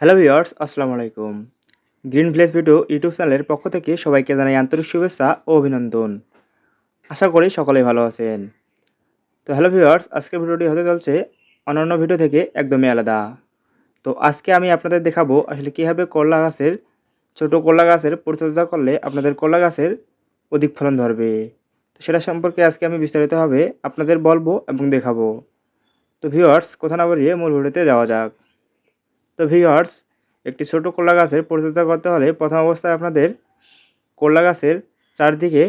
Hello viewers আসসালামু আলাইকুম। Green village video YouTube চ্যানেলের পক্ষ থেকে সবাইকে জানাই আন্তরিক শুভেচ্ছা ও অভিনন্দন। আশা করি সকলেই ভালো আছেন। তো হ্যালো ভিউয়ার্স আজকের ভিডিওটি হতে চলছে অন্যান্য ভিডিও থেকে একদমই আলাদা। তো আজকে আমি আপনাদের দেখাবো আসলে কীভাবে করলা গাছের, ছোট করলা গাছের পরিচর্যা করলে আপনাদের করলা গাছের অধিক ফলন ধরবে। তো সেটা সম্পর্কে আজকে আমি বিস্তারিতভাবে আপনাদের বলব এবং দেখাবো। তো ভিউয়ার্স কথা না বলিয়ে মূল ভিডিওতে যাওয়া যাক। তো ভিউয়ার্স একটি ছোট করলা গাছের পরিচর্যা করতে হলে প্রথম অবস্থায় আপনাদের করলা গাছের চারদিকে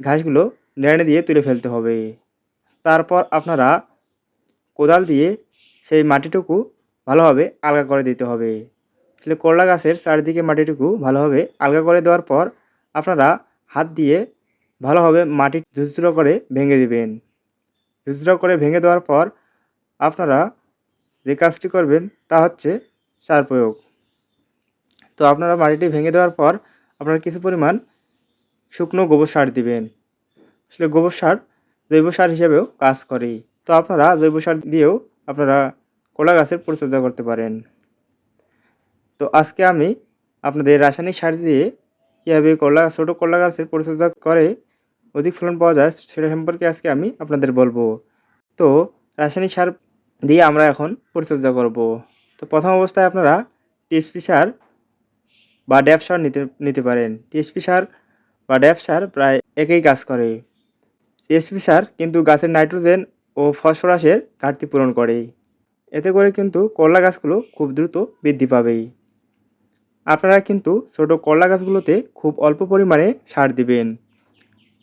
ঘাসগুলো নেড়ে দিয়ে তুলে ফেলতে হবে। তারপর আপনারা কোদাল দিয়ে সেই মাটিটুকু ভালোভাবে আলগা করে দিতে হবে। আসলে করলা গাছের চারিদিকে মাটিটুকু ভালোভাবে আলগা করে দেওয়ার পর আপনারা হাত দিয়ে ভালোভাবে মাটি ঝুরঝুরো করে ভেঙে দিবেন। ঝুরঝুরো করে ভেঙে দেওয়ার পর আপনারা যে কাজটি করবেন তা হচ্ছে সার প্রয়োগ। তো আপনারা মাটিটি ভেঙে দেওয়ার পর আপনারা কিছু পরিমাণ শুকনো গোবর সার দিবেন। আসলে গোবর সার জৈব সার হিসেবেও কাজ করে। তো আপনারা জৈব সার দিয়েও আপনারা কলা গাছের পরিচর্যা করতে পারেন। তো আজকে আমি আপনাদের রাসায়নিক সার দিয়ে কীভাবে কলা, ছোটো কলা গাছের পরিচর্যা করে অধিক ফলন পাওয়া যায় সেটা সম্পর্কে আজকে আমি আপনাদের বলব। তো রাসায়নিক সার দিয়ে আমরা এখন পরিচর্যা করব। তো প্রথম অবস্থায় আপনারা টিএসপি সার বা ড্যাপ সার নিতে নিতে পারেন। টিএসপি সার বা ড্যাপ সার প্রায় একই কাজ করে। টিএসপি সার কিন্তু গাছের নাইট্রোজেন ও ফসফরাসের ঘাটতি পূরণ করে। এতে করে কিন্তু করলা গাছগুলো খুব দ্রুত বৃদ্ধি পাবেই আপনারা কিন্তু ছোট করলা গাছগুলোতে খুব অল্প পরিমাণে সার দিবেন।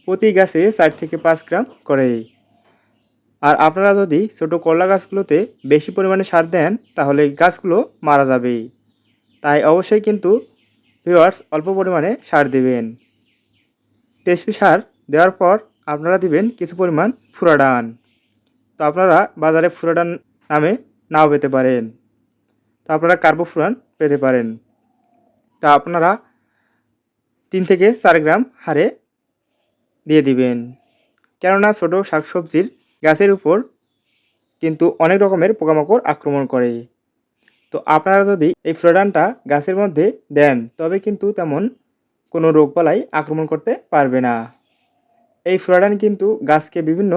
প্রতি গাছে চার থেকে পাঁচ গ্রাম করে। আর আপনারা যদি ছোট করলা গাছগুলোতে বেশি পরিমাণে সার দেন, তাহলে গাছগুলো মারা যাবে তাই অবশ্যই কিন্তু ভিওয়ার্স অল্প পরিমাণে সার দিবেন। টেসপি সার দেওয়ার পর আপনারা দিবেন কিছু পরিমাণ ফুরাডান। তো আপনারা বাজারে ফুরাডান নামে নাও পেতে পারেন। তো আপনারা কার্বোফুরান পেতে পারেন। তা আপনারা তিন থেকে চার গ্রাম হারে দিয়ে দিবেন। কেননা ছোটো শাকসবজির গাছের উপর কিন্তু অনেক রকমের পোকামাকড় আক্রমণ করে। তো আপনারা যদি এই ফ্লোডানটা গাছের মধ্যে দেন, তবে কিন্তু তেমন কোনো রোগবালাই আক্রমণ করতে পারবে না। এই ফ্লোডান কিন্তু গাছকে বিভিন্ন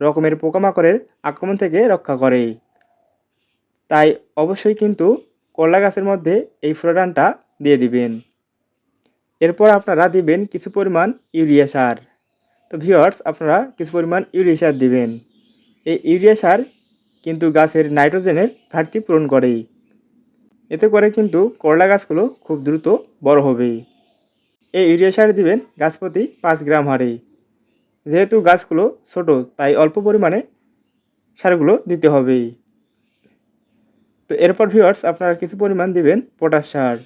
রকমের পোকামাকড়ের আক্রমণ থেকে রক্ষা করে। তাই অবশ্যই কিন্তু করলা গাছের মধ্যে এই ফ্লোডানটা দিয়ে দিবেন। এরপর আপনারা দিবেন কিছু পরিমাণ ইউরিয়া সার। তো ভিওয়ার্স আপনারা কিছু পরিমাণ ইউরিয়া সার দিবেন। এই ইউরিয়া সার কিন্তু গাছের নাইট্রোজেনের ঘাটতি পূরণ করে এতে করে কিন্তু করলা গাছগুলো খুব দ্রুত বড় হবে। এই ইউরিয়া সার দিবেন গাছ প্রতি পাঁচ গ্রাম হারে। যেহেতু গাছগুলো ছোট, তাই অল্প পরিমাণে সারগুলো দিতে হবে। তো এরপর ভিওয়ার্স আপনারা কিছু পরিমাণ দিবেন পটাশ সার।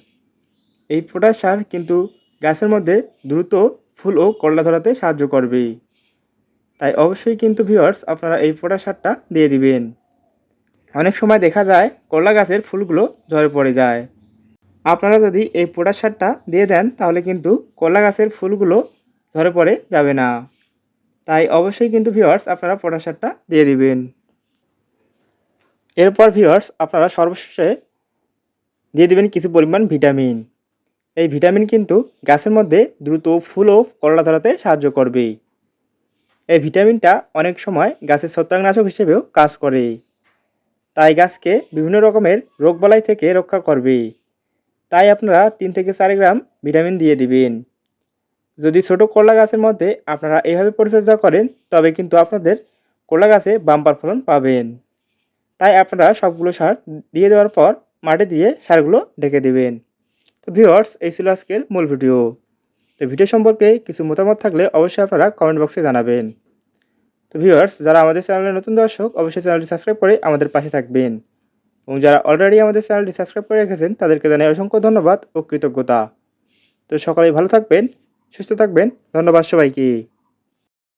এই পটাশ সার কিন্তু গাছের মধ্যে দ্রুত ফুল ও করলা ধরাতে সাহায্য করবে। তাই অবশ্যই কিন্তু ভিওয়ার্স আপনারা এই পটাশ সারটা দিয়ে দিবেন। অনেক সময় দেখা যায় করলা গাছের ফুলগুলো ঝরে পড়ে যায়। আপনারা যদি এই পটাশ সারটা দিয়ে দেন, তাহলে কিন্তু করলা গাছের ফুলগুলো ঝরে পড়ে যাবে না। তাই অবশ্যই কিন্তু ভিওয়ার্স আপনারা পটাশ সারটা দিয়ে দিবেন। এরপর ভিওয়ার্স আপনারা সর্বশেষে দিয়ে দিবেন কিছু পরিমাণ ভিটামিন। এই ভিটামিন কিন্তু গাছের মধ্যে দ্রুত ফুল ও করলা ধরাতে সাহায্য করবে। এই ভিটামিনটা অনেক সময় গাছের ছত্রাকনাশক হিসেবেও কাজ করে। তাই গাছকে বিভিন্ন রকমের রোগবালাই থেকে রক্ষা করবে। তাই আপনারা তিন থেকে চার গ্রাম ভিটামিন দিয়ে দিবেন। যদি ছোট করলা গাছের মধ্যে আপনারা এইভাবে পরিচর্যা করেন, তবে কিন্তু আপনাদের করলা গাছে বাম্পার ফলন পাবেন। তাই আপনারা সবগুলো সার দিয়ে দেওয়ার পর মাটি দিয়ে সারগুলো ঢেকে দেবেন। তো ভিউয়ার্স, এই ছিল আজকের মূল ভিডিও। তো ভিডিও সম্পর্কে কিছু মতামত থাকলে অবশ্যই আপনারা কমেন্ট বক্সে জানাবেন। তো ভিউয়ার্স, যারা আমাদের চ্যানেলে নতুন দর্শক, অবশ্যই চ্যানেলটি সাবস্ক্রাইব করে আমাদের পাশে থাকবেন। এবং যারা অলরেডি আমাদের চ্যানেলটি সাবস্ক্রাইব করে রেখেছেন, তাদেরকে জানাই অসংখ্য ধন্যবাদ ও কৃতজ্ঞতা। তো সকলেই ভালো থাকবেন, সুস্থ থাকবেন, ধন্যবাদ সবাইকে।